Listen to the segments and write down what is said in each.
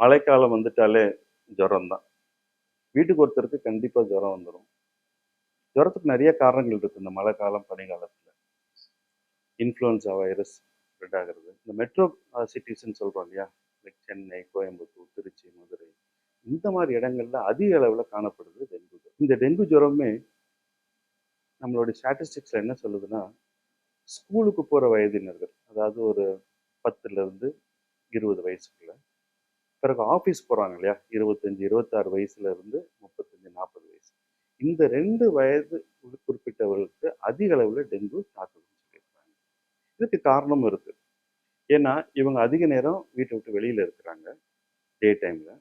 மழைக்காலம் வந்துட்டாலே ஜுரம் தான் வீட்டுக்கு ஒருத்தருக்கு கண்டிப்பாக ஜுரம் வந்துடும் ஜுரத்துக்கு நிறைய காரணங்கள் இருக்குது இந்த மழை காலம் பனிக்காலத்தில் இன்ஃப்ளூயன்ஸா வைரஸ் ஸ்ப்ரெட் ஆகிறது. இந்த மெட்ரோ சிட்டிஸ்ன்னு சொல்கிறோம் இல்லையா? லைக் சென்னை கோயம்புத்தூர் திருச்சி மதுரை. இந்த மாதிரி இடங்கள்ல அதிக அளவில் காணப்படுது டெங்கு ஜுரம். இந்த டெங்கு ஜுரமே நம்மளுடைய ஸ்டாட்டிஸ்டிக்ஸில் என்ன சொல்லுதுன்னா ஸ்கூலுக்கு போகிற வயதினர்கள் அதாவது ஒரு பத்துலேருந்து இருபது வயசுக்குள்ள ஆஃபீஸ் போகிறாங்க இல்லையா? இருபத்தஞ்சி இருபத்தாறு வயசுலேருந்து முப்பத்தஞ்சு நாற்பது வயசு. இந்த ரெண்டு வயது குறிப்பிட்டவர்களுக்கு அதிக அளவில் டெங்கு தாக்குதுன்னு சொல்லியிருக்காங்க இதுக்கு காரணமும் இருக்குது ஏன்னா இவங்க அதிக நேரம் வீட்டை விட்டு வெளியில் இருக்கிறாங்க டே டைமில்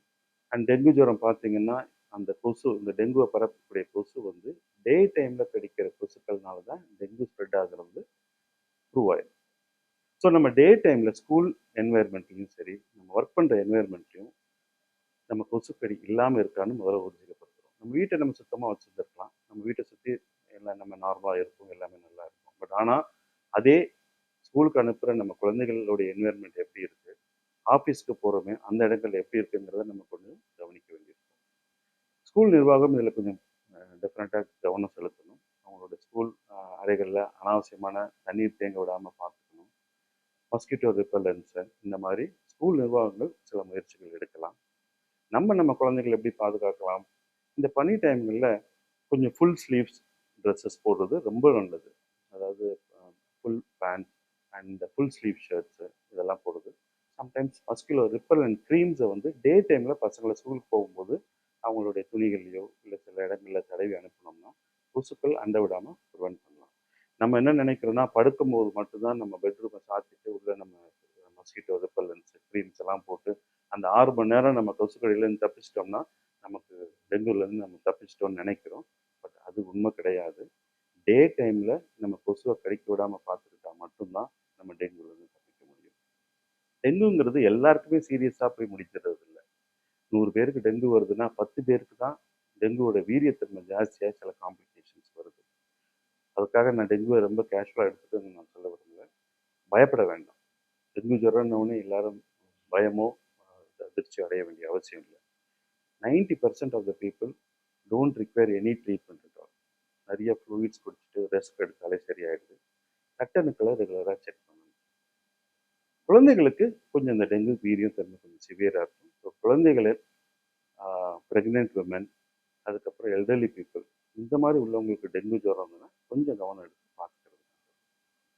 அண்ட் டெங்கு ஜுரம் பார்த்தீங்கன்னா அந்த கொசு இந்த டெங்குவை பரப்பக்கூடிய கொசு வந்து டே டைமில் கடிக்கிற கொசுக்கள்னால தான் டெங்கு ஸ்ப்ரெட் ஆகுறது ப்ரூவ் ஆயிடும். ஸோ நம்ம டே டைமில் ஸ்கூல் என்வாயர்மெண்ட்லையும் சரி நம்ம ஒர்க் பண்ணுற என்வாயர்மெண்ட்லையும் நம்ம கொசுக்கடி இல்லாமல் இருக்கான்னு முதல்ல உறுதிப்படுத்துகிறோம் நம்ம வீட்டை நம்ம சுத்தமாக வச்சுருந்துருக்கலாம். நம்ம வீட்டை சுற்றி எல்லாம் நம்ம நார்மலாக இருக்கும் எல்லாமே நல்லா இருக்கும். பட் ஆனால் அதே ஸ்கூலுக்கு அனுப்புகிற நம்ம குழந்தைகளுடைய என்வாயர்மெண்ட் எப்படி இருக்குது ஆஃபீஸ்க்கு போகிறோமே அந்த இடங்கள் எப்படி இருக்குங்கிறத நம்ம கொஞ்சம் கவனிக்க வேண்டியிருக்கும். ஸ்கூல் நிர்வாகம் இதில் கொஞ்சம் டெஃபினட்டாக கவனம் செலுத்தணும். அவங்களோட ஸ்கூல் அறைகளில் அனாவசியமான தண்ணீர் தேங்க விடாமல் பார்த்துக்கணும். மஸ்கிட்டோ ரிப்பல்லன்ஸை இந்த மாதிரி ஸ்கூல் நிர்வாகங்கள் சில முயற்சிகள் எடுக்கலாம். நம்ம நம்ம குழந்தைகளை எப்படி பாதுகாக்கலாம்? இந்த பனி டைம்களில் கொஞ்சம் ஃபுல் ஸ்லீவ்ஸ் ட்ரெஸ்ஸஸ் போடுறது ரொம்ப நல்லது. அதாவது full pant and full sleeve shirts இதெல்லாம் போடுறது. சம்டைம்ஸ் மஸ்குலோ ரிப்பல் அண்ட் க்ரீம்ஸை வந்து டே டைமில் பசங்களை ஸ்கூலுக்கு போகும்போது அவங்களுடைய துணிகள்லையோ இல்லை சில இடங்களில் தடவி அனுப்பினோம்னா கொசுக்கள் அண்டை விடாமல் ப்ரிவெண்ட் பண்ணலாம். நம்ம என்ன நினைக்கிறோம்னா படுக்கும்போது மட்டும்தான் நம்ம பெட்ரூமை சாத்திட்டு உள்ளே நம்ம மஸ்கிட்டோ ரிப்பல்லன்ஸ் க்ரீம்ஸ் எல்லாம் போட்டு அந்த ஆறு மணி நேரம் நம்ம கொசுக்கடியிலேருந்து தப்பிச்சிட்டோம்னா நமக்கு டெங்குலேருந்து நம்ம தப்பிச்சிட்டோம்னு நினைக்கிறோம். பட் அது உண்மை கிடையாது. டே டைமில் நம்ம கொசுவை கடிக்க விடாமல் பார்த்துக்கிட்டா மட்டும்தான் நம்ம டெங்குலேருந்து தப்பிக்க முடியும். டெங்குங்கிறது எல்லாருக்குமே சீரியஸாக போய் முடிச்சிடுறது இல்லை நூறு பேருக்கு டெங்கு வருதுன்னா பத்து பேருக்கு தான் டெங்குவோட வீரியத்தன்மை ஜாஸ்தியாக சில காம்ப்ளிகேஷன்ஸ் வருது. அதுக்காக நான் டெங்குவை ரொம்ப கேஷுவலாக எடுத்துகிட்டு நான் சொல்ல விரும்பல. பயப்பட வேண்டாம். டெங்கு ஜுரம்னு எல்லாரும் பயமோ அதிர்ச்சி அடைய வேண்டிய அவசியம் இல்லை. Ninety percent of the people don't require any treatment at all நிறைய ஃப்ளூயிட்ஸ் குடிச்சிட்டு ரெஸ்ட் எடுத்தாலே சரியாயிடுது. கட்டணுக்களை ரெகுலராக செக் பண்ணணும். குழந்தைகளுக்கு கொஞ்சம் இந்த டெங்கு வீரியம் தன்மை கொஞ்சம் சிவியராக இருக்கும். ஸோ குழந்தைகளை ப்ரெக்னென்ட் விமன் அதுக்கப்புறம் எல்டர்லி பீப்புள் இந்த மாதிரி உள்ளவங்களுக்கு டெங்கு ஜுரம் இருந்ததுன்னா கொஞ்சம் கவனம் எடுக்கும்